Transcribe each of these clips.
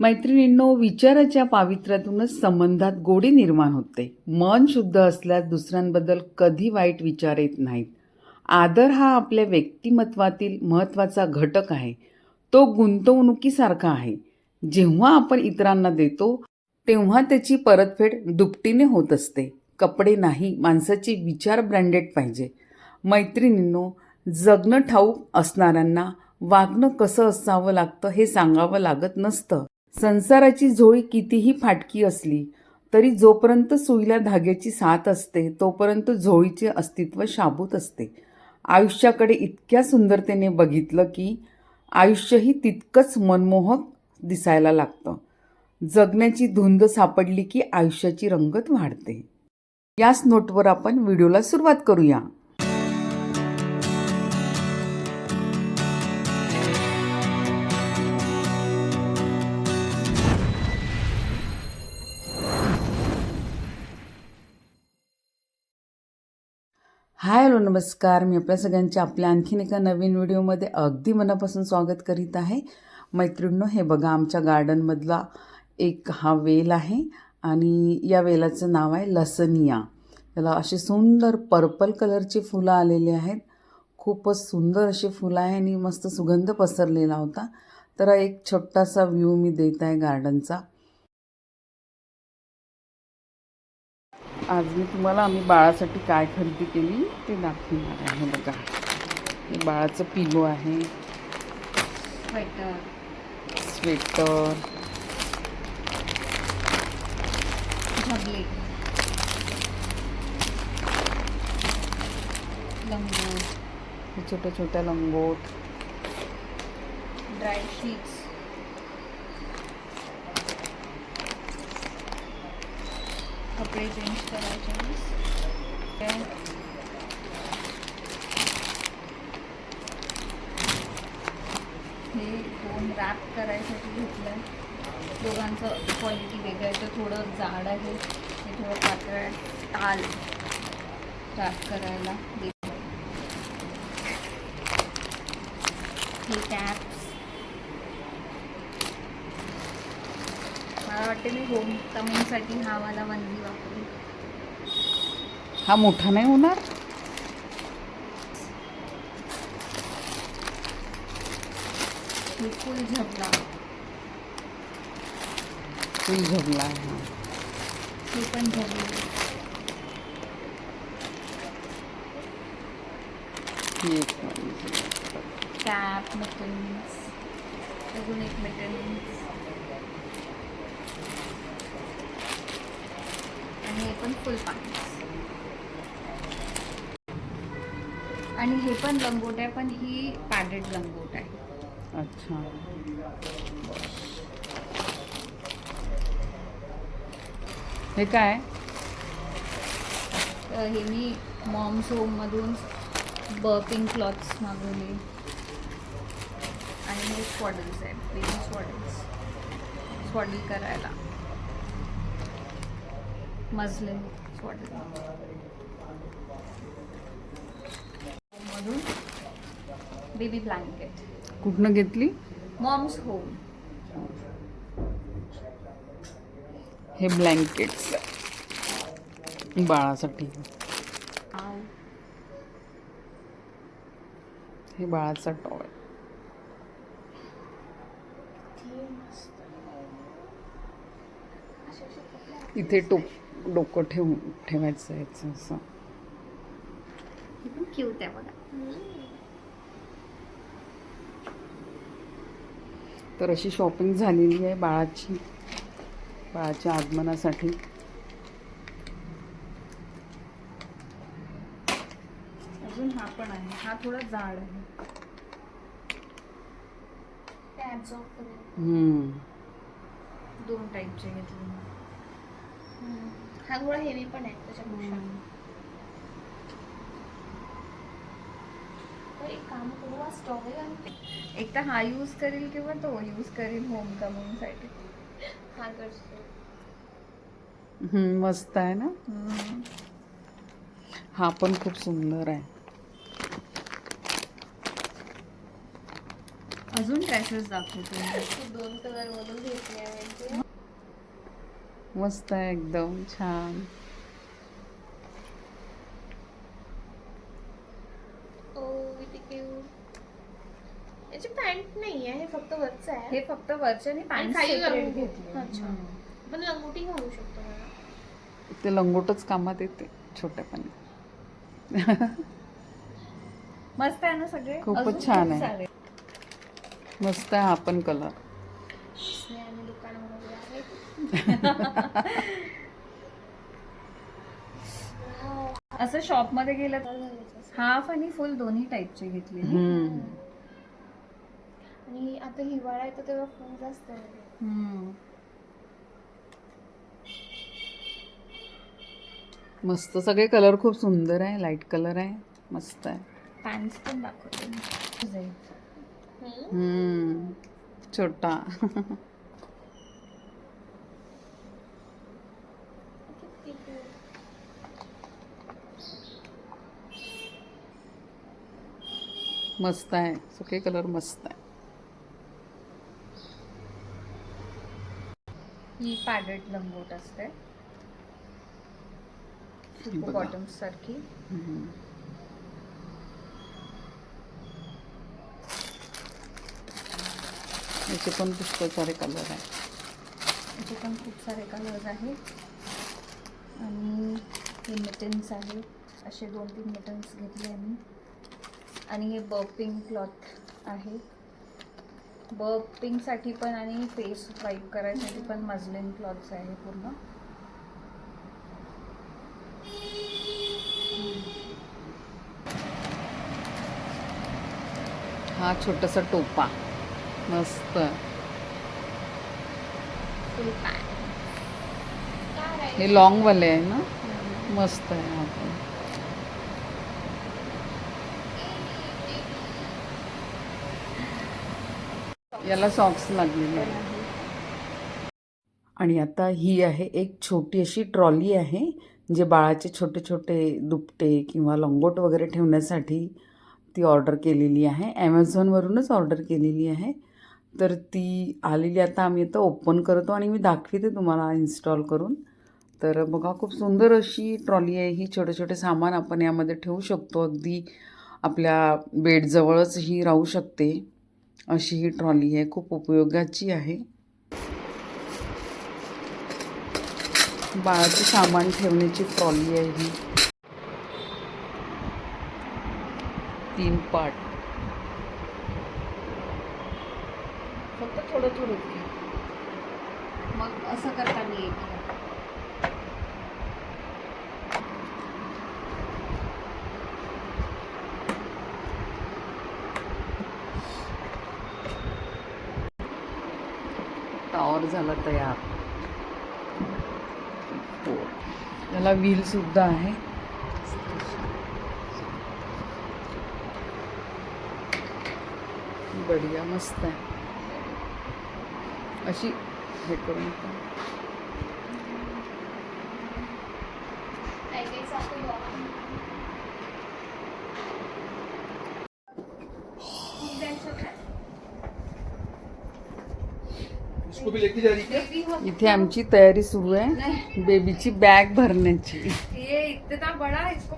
मैत्रिणींनो विचाराच्या पावित्र्यातूनच संबंधात गोडी निर्माण होते. मन शुद्ध असल्यास दुसऱ्यांबद्दल कधी वाईट विचार येत नाहीत. आदर हा आपल्या व्यक्तिमत्वातील महत्त्वाचा घटक आहे. तो गुंतवणुकीसारखा आहे. जेव्हा आपण इतरांना देतो तेव्हा त्याची परतफेड दुपटीने होत असते. कपडे नाही माणसाचे विचार ब्रँडेड पाहिजे. मैत्रिणींनो जगणं ठाऊक असणाऱ्यांना वागणं कसं असावं लागतं हे सांगावं लागत नसतं. संसाराची झोळी कितीही फाटकी असली तरी जोपर्यंत सुईला धाग्याची साथ असते तोपर्यंत झोळीचे अस्तित्व शाबूत असते. आयुष्याकडे इतक्या सुंदरतेने बघितलं की आयुष्यही तितकंच मनमोहक दिसायला लागतं. जगण्याची धुंद सापडली की आयुष्याची रंगत वाढते. याच नोटवर आपण व्हिडिओला सुरुवात करूया. हाय हॅलो नमस्कार. मी आपल्या सगळ्यांच्या आपल्या आणखीन एका नवीन व्हिडिओमध्ये अगदी मनापासून स्वागत करीत आहे. मैत्रिणींनो हे बघा आमच्या गार्डनमधला एक हा वेल आहे आणि या वेलाचं नाव आहे लसनिया. त्याला असे सुंदर पर्पल कलरची फुलं आलेली आहेत. खूपच सुंदर असे फुलं आहे आणि मस्त सुगंध पसरलेला होता. तर एक छोटासा व्ह्यू मी देत आहे गार्डनचा. आज मी तुम्हाला आम्ही बाळासाठी काय खरेदी केली ते दाखवणार आहे बघा. हे बाळाचं पिलो आहे. स्वेटर. छोट्या छोट्या लंगोट. Dry sheets. कपडे चेंज करायचे हे दोन रॅप करायसाठी घेतलं आहे दोघांचं क्वालिटी वेगळं आहे. तर थोडं जाड आहे. हे थोडं पातळ आहे. ताल रॅप करायला. हे कॅप्स मला वाटते मी होम कमिंगसाठी हा वाला वनली वापरू हा मोठा नाही होणार? फुल झपला फुल आहे हा. हे पण झपले एक कॅप मिटन्स अजून एक मिटन्स आणि हे पण फुल पॅन्ट्स आणि हे पण लंगोट आहे पण ही पॅडेड लंगोट आहे. अच्छा. हे काय? हे मी मॉम्स होममधून बर्पिंग क्लॉथ्स मागवले. आणि हे स्वॉडल्स आहेत बेबी स्वॉडल्स स्वॉडल करायला. स्वॉडल होममधून बेबी ब्लँकेट कुठनं घेतली? मॉम्स होम हे ब्लँकेट्स बाळासाठी. हे बाळाचा टॉय इथे टोक डोकं ठेवून ठेवायचं आहे याचं असं. क्यूट आहे बघा. तर अशी शॉपिंग झालेली आहे बाळाची बाळाच्या आगमनासाठी. अजून हा पण आहे. हा थोडा जाड आहे. हम्म. दोन टाईपचे घेतले हा थोडा हेवी पण आहे त्याच्यापेक्षा. तर एक काम करू टॉवेल आणि एक तर हा यूज करेल किंवा तो यूज करेल होम कमिंगसाठी हा करतो हम्म, मस्त आहे ना? हा पण खूप सुंदर आहे. अजून ड्रेसेस दाखवते दोन कलर मधून घेतले मस्त आहे एकदम छान. याची पॅन्ट नाही आहे हे फक्त वरचं आहे हे फक्त वरच्याने आणि पॅन्ट खाली सेपरेट लंगोट. घेतली अच्छा. पण लंगोटी घालू शकतो मला ते लंगोटच कामात येते छोट्यापणी मस्त आहे ना सगळे खूपच अजून छान खूप आहे. सारे. मस्त आहे हा पण कलर दुकानामध्ये आहे असं शॉपमध्ये गेलं तर हाफ आणि फुल दोन्ही टाईपचे घेतले आणि आता हिवाळा येतो तेव्हा फुल जास्त. मस्त. सगळे कलर खूप सुंदर आहे. लाइट कलर आहे. मस्त आहे. पॅन्ट्स पण दाखवते छोटा. मस्त आहे. सगळे कलर मस्त आहे. ही पॅडेड लंगोट असते. बॉटम सारखी. याचे पण पुष्कळ सारे कलर आहे. याचे पण खूप सारे कलर्स आहेत. आणि हे मिटन्स आहे असे दोन तीन मिटन्स घेतले आम्ही. आणि हे बर्पिंग क्लॉथ आहे. बर्पिंगसाठी पण आणि फेस वाईप करायसाठी पण मजलिन क्लॉथ्स आहे पूर्ण. हा छोटासा टोपा. मस्त? हे लॉंग वाले आहे ना? मस्त आहे हा पण. याला सॉक्स लागलेले आहे आणि आता ही आहे एक छोटी अशी ट्रॉली आहे जे बाळाचे छोटे छोटे दुपटे किंवा लंगोट वगैरे ठेवण्यासाठी ती ऑर्डर केलेली आहे. ॲमेझॉनवरूनच ऑर्डर केलेली आहे. तर ती आलेली आता आम्ही आता ओपन करतो आणि मी दाखविते तुम्हाला इन्स्टॉल करून. तर बघा खूप सुंदर अशी ट्रॉली आहे. ही छोटे छोटे सामान आपण यामध्ये ठेवू शकतो. अगदी आपल्या बेडजवळच ही राहू शकते. अशी ही ट्रॉली आहे, खूप उपयोगाची आहे. बाळाचे सामान ठेवण्याची ट्रॉली आहे ही. तीन पार्ट. फक्त थोडं थोडं. मग असं करता मी एक झाला तयार. हो. याला व्हील सुद्धा आहे. बढिया मस्त आहे. अशी हे करून आपण काही काही सारखं बघा. खूप जायचं काय? इसको भी लेके जा रही क्या इथे आमची तयारी सुरू आहे. बेबीची बॅग भरण्याची. ये इतना बड़ा इसको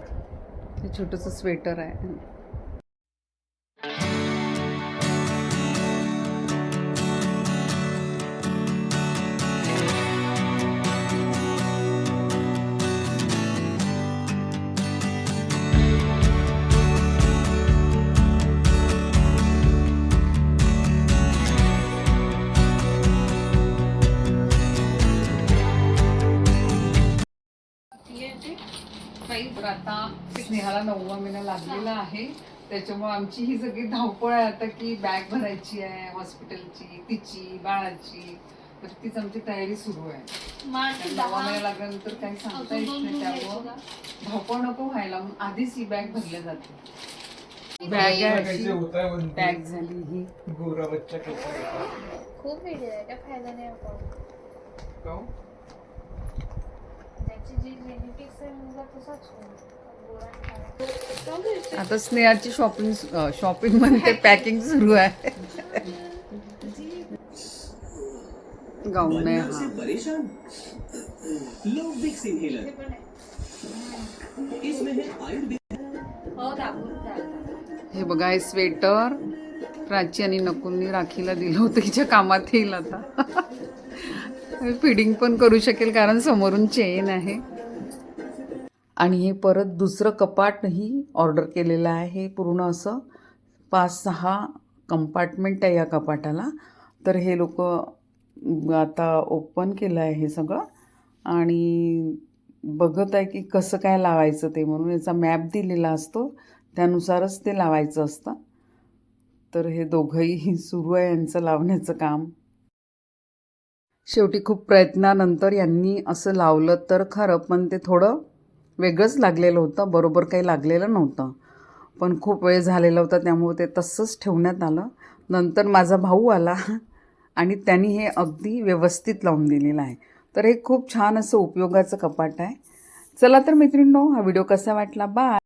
हे छोटंसं स्वेटर आहे. स्नेहाला नववा महिना लागलेला आहे. त्याच्यामुळे आमची ही सगळी धावपळ आहे आता की बॅग भरायची आहे हॉस्पिटलची तिची बाळाची. तर तीच आमची तयारी सुरू आहे. नववा. महिना लागल्यानंतर काही सांगता येत नाही त्यामुळं? धावपळ नको व्हायला. म्हणून आधीच ही बॅग भरल्या जाते बॅग कैसे होता है वो बॅग झाली ही. गोरा बच्चा है खूप व्हिडिओ आहे. फायदा नाही आपण? ज्याची जी जेनेटिक्स आहे मुलगा तसाच होईल. आता स्नेहाची शॉपिंग शॉपिंग म्हणते पॅकिंग सुरू आहे. गाऊन आहे हा. है हो हे बघा हे स्वेटर प्राची आणि नकुलनी राखीला दिलं होतं हिच्या कामात येईल आता. फिडिंग पण करू शकेल कारण समोरून चेन आहे. आणि हे परत दुसरं कपाटही ऑर्डर केलेलं आहे हे पूर्ण असं. पाच सहा कंपार्टमेंट आहे या कपाटाला. तर हे लोक आता ओपन केलं आहे हे सगळं. आणि बघत आहे की कसं काय लावायचं ते म्हणून याचा मॅप दिलेला असतो. त्यानुसारच ते लावायचं असतं. तर हे दोघंही सुरू आहे यांचं लावण्याचं काम. शेवटी खूप प्रयत्नानंतर यांनी असं लावलं तर खरं पण ते थोडं वेगळंच लागलेलं होतं बरोबर काही लागलेलं नव्हतं. पण खूप वेळ झालेला होता त्यामुळे ते तसंच ठेवण्यात आलं. नंतर माझा भाऊ आला आणि त्यांनी हे अगदी व्यवस्थित लावून दिलेलं आहे. तर हे खूप छान असं उपयोगाचं कपाट आहे. चला तर मैत्रिणींनो हा व्हिडिओ कसा वाटला? बाय